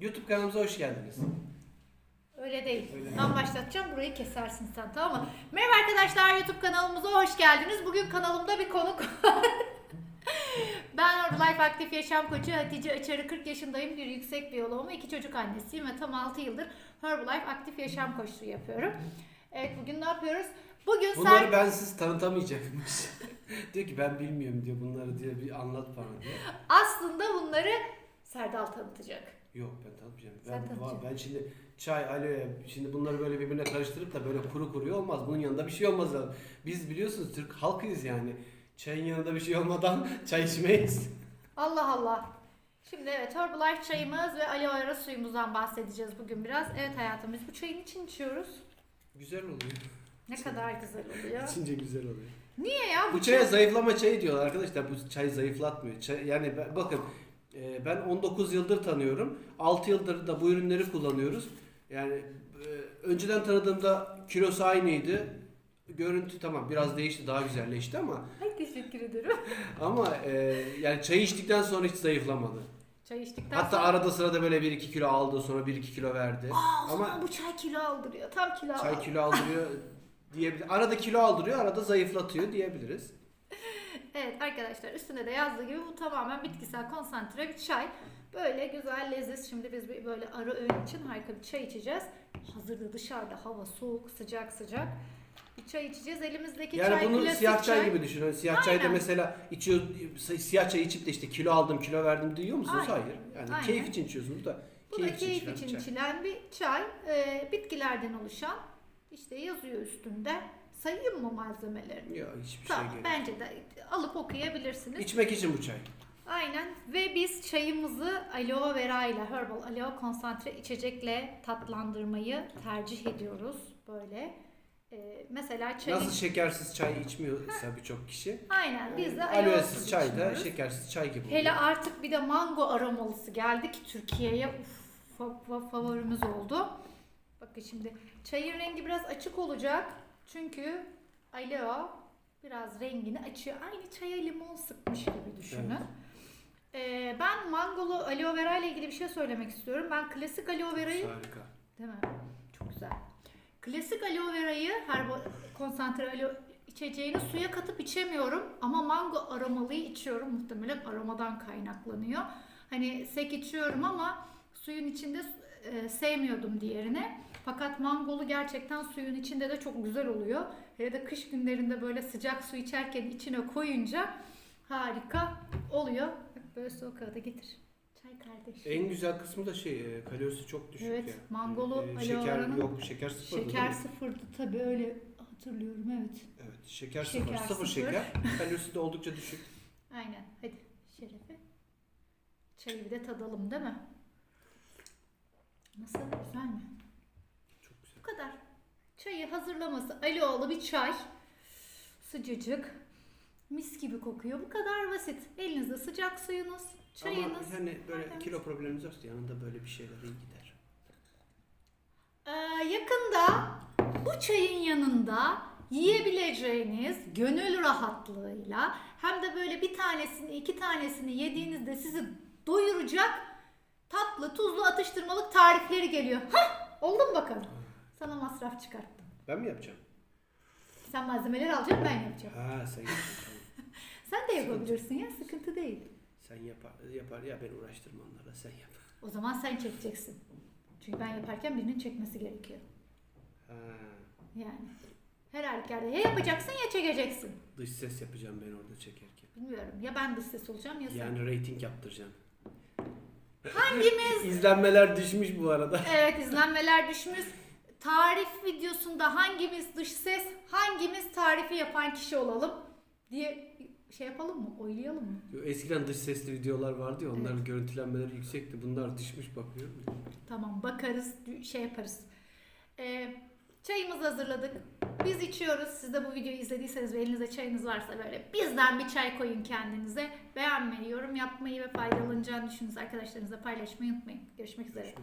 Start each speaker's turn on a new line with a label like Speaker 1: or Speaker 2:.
Speaker 1: YouTube kanalımıza hoş geldiniz.
Speaker 2: Öyle değil.
Speaker 1: Öyle.
Speaker 2: Ben başlatacağım burayı kesersin sen tamam mı? Merhaba arkadaşlar YouTube kanalımıza hoş geldiniz. Bugün kanalımda bir konuk var. ben Herbalife Aktif Yaşam Koçu Hatice Açarı 40 yaşındayım. Bir yüksek biyoloğum ve iki çocuk annesiyim ve tam 6 yıldır Herbalife Aktif Yaşam Koçluğu yapıyorum. Evet bugün ne yapıyoruz? Bugün
Speaker 1: Bunları
Speaker 2: sen
Speaker 1: ben siz tanıtamayacakmış. diyor ki ben bilmiyorum diyor bunları diyor bir anlat bana diyor.
Speaker 2: aslında bunları Serdal tanıtacak.
Speaker 1: Yok ben tanıtmayacağım.
Speaker 2: Sen
Speaker 1: Ben,
Speaker 2: tanıtacaksın.
Speaker 1: ben şimdi çay, aloe, şimdi bunları böyle birbirine karıştırıp da böyle kuru kuruyor olmaz. Bunun yanında bir şey olmaz. lazım. Biz biliyorsunuz Türk halkıyız yani. Çayın yanında bir şey olmadan çay içmeyiz.
Speaker 2: Allah Allah. Şimdi evet Herbalife çayımız ve aloe vera suyumuzdan bahsedeceğiz bugün biraz. Evet hayatım biz bu çayın için içiyoruz.
Speaker 1: Güzel oluyor.
Speaker 2: Ne kadar güzel oluyor.
Speaker 1: İçince güzel oluyor.
Speaker 2: Niye ya?
Speaker 1: Bu çaya zayıflama çayı diyorlar arkadaşlar. Bu çay zayıflatmıyor. Çay- yani bakın e, ben 19 yıldır tanıyorum. 6 yıldır da bu ürünleri kullanıyoruz. Yani e, önceden tanıdığımda kilosu aynıydı. Görüntü tamam biraz değişti daha güzelleşti ama
Speaker 2: Ay teşekkür ederim.
Speaker 1: ama e, yani çay içtikten sonra hiç zayıflamadı.
Speaker 2: Çay içtikten
Speaker 1: Hatta
Speaker 2: sonra...
Speaker 1: arada sırada böyle 1-2 kilo aldı sonra 1-2 kilo verdi.
Speaker 2: Aa,
Speaker 1: ama
Speaker 2: bu çay kilo aldırıyor. Tam kilo
Speaker 1: çay
Speaker 2: al-
Speaker 1: kilo aldırıyor diyebilir. Arada kilo aldırıyor, arada zayıflatıyor diyebiliriz.
Speaker 2: Evet arkadaşlar üstünde de yazdığı gibi bu tamamen bitkisel konsantre bir çay. Böyle güzel leziz. Şimdi biz bir böyle ara öğün için harika bir çay içeceğiz. Hazırda dışarıda hava soğuk sıcak sıcak. Bir çay içeceğiz. Elimizdeki
Speaker 1: Yani
Speaker 2: çay
Speaker 1: bunu
Speaker 2: klasik
Speaker 1: siyah çay, gibi düşünün. Siyah çayda
Speaker 2: Aynen.
Speaker 1: mesela içiyor siyah çay içip de işte kilo aldım, kilo verdim diyor musunuz?
Speaker 2: Aynen.
Speaker 1: Hayır. Yani
Speaker 2: Aynen.
Speaker 1: keyif için içiyorsunuz da.
Speaker 2: Bu da keyif için
Speaker 1: içilen çay.
Speaker 2: içilen bir çay. Ee, bitkilerden oluşan. İşte yazıyor üstünde. Sayayım mı malzemelerini?
Speaker 1: Yok hiçbir
Speaker 2: Tamam
Speaker 1: şey gerek.
Speaker 2: bence de alıp okuyabilirsiniz.
Speaker 1: İçmek için bu çay.
Speaker 2: Aynen ve biz çayımızı aloe vera ile herbal aloe konsantre içecekle tatlandırmayı tercih ediyoruz böyle. Ee, mesela çayı
Speaker 1: Nasıl şekersiz çay içmiyorsa birçok kişi.
Speaker 2: aynen biz de
Speaker 1: aloesiz
Speaker 2: aloe'suz
Speaker 1: çay da şekersiz çay gibi oluyor.
Speaker 2: Hele artık bir de mango aromalısı geldi ki Türkiye'ye favorimiz oldu. Bakın şimdi çayın rengi biraz açık olacak. Çünkü aloe biraz rengini açıyor. Aynı çaya limon sıkmış gibi düşünün.
Speaker 1: Evet.
Speaker 2: Ee, ben mangolu aloe vera ile ilgili bir şey söylemek istiyorum. Ben klasik aloe verayı
Speaker 1: Harika.
Speaker 2: Değil mi? Çok güzel. Klasik aloe verayı her konsantre aloe içeceğini suya katıp içemiyorum ama mango aromalıyı içiyorum. Muhtemelen aromadan kaynaklanıyor. Hani sek içiyorum ama suyun içinde e, sevmiyordum diğerini. Fakat mangolu gerçekten suyun içinde de çok güzel oluyor. Hele de kış günlerinde böyle sıcak su içerken içine koyunca harika oluyor. Böyle soğuk havada getir. Çay kardeş.
Speaker 1: En güzel kısmı da şey e, kalorisi çok düşük
Speaker 2: Evet,
Speaker 1: ya.
Speaker 2: mangolu
Speaker 1: E,
Speaker 2: aloe
Speaker 1: şeker yok şeker sıfır.
Speaker 2: Şeker sıfırdı tabii öyle hatırlıyorum evet.
Speaker 1: Evet şeker,
Speaker 2: Şeker
Speaker 1: sıfır. Sıfır
Speaker 2: sıfır.
Speaker 1: şeker. Kalorisi de oldukça düşük.
Speaker 2: Aynen hadi Şerefe. Çayı bir de tadalım değil mi? Nasıl güzel mi?
Speaker 1: Çok güzel.
Speaker 2: Bu kadar. Çayı hazırlaması aloe'lu bir çay. Sıcacık. Mis gibi kokuyor. Bu kadar basit. Elinizde sıcak suyunuz, çayınız.
Speaker 1: Ama hani böyle
Speaker 2: tertemiz.
Speaker 1: kilo probleminiz varsa yanında böyle bir şeyler iyi gider.
Speaker 2: Ee, yakında bu çayın yanında yiyebileceğiniz gönül rahatlığıyla hem de böyle bir tanesini iki tanesini yediğinizde sizi doyuracak tatlı tuzlu atıştırmalık tarifleri geliyor. Hah, oldu mu bakalım? Sana masraf çıkarttım.
Speaker 1: Ben mi yapacağım?
Speaker 2: Sen malzemeleri alacaksın ben yapacağım.
Speaker 1: Ha sen yapacaksın.
Speaker 2: Sen de yapabilirsin ya sıkıntı değil.
Speaker 1: Sen yapar, yapar ya ben uğraştırma onlarla sen yap.
Speaker 2: O zaman sen çekeceksin. Çünkü ben yaparken birinin çekmesi gerekiyor.
Speaker 1: Ha,
Speaker 2: Yani her halükarda ya yapacaksın ya çekeceksin.
Speaker 1: dış ses yapacağım ben orada çekerken.
Speaker 2: Bilmiyorum. Ya ben dış ses olacağım ya sen.
Speaker 1: Yani rating yaptıracağım.
Speaker 2: Hangimiz?
Speaker 1: İzlenmeler düşmüş bu arada.
Speaker 2: evet izlenmeler düşmüş. Tarif videosunda hangimiz dış ses, hangimiz tarifi yapan kişi olalım diye şey yapalım mı? Oylayalım mı?
Speaker 1: Eskiden dış sesli videolar vardı ya onların görüntülenmeleri yüksekti. Bunlar düşmüş bakıyorum.
Speaker 2: Tamam bakarız, şey yaparız. Ee, çayımızı hazırladık. Biz içiyoruz. Siz de bu videoyu izlediyseniz ve elinizde çayınız varsa böyle bizden bir çay koyun kendinize. Beğenmeyi, yorum yapmayı ve faydalanacağını düşündüğünüz arkadaşlarınızla paylaşmayı unutmayın. Görüşmek üzere.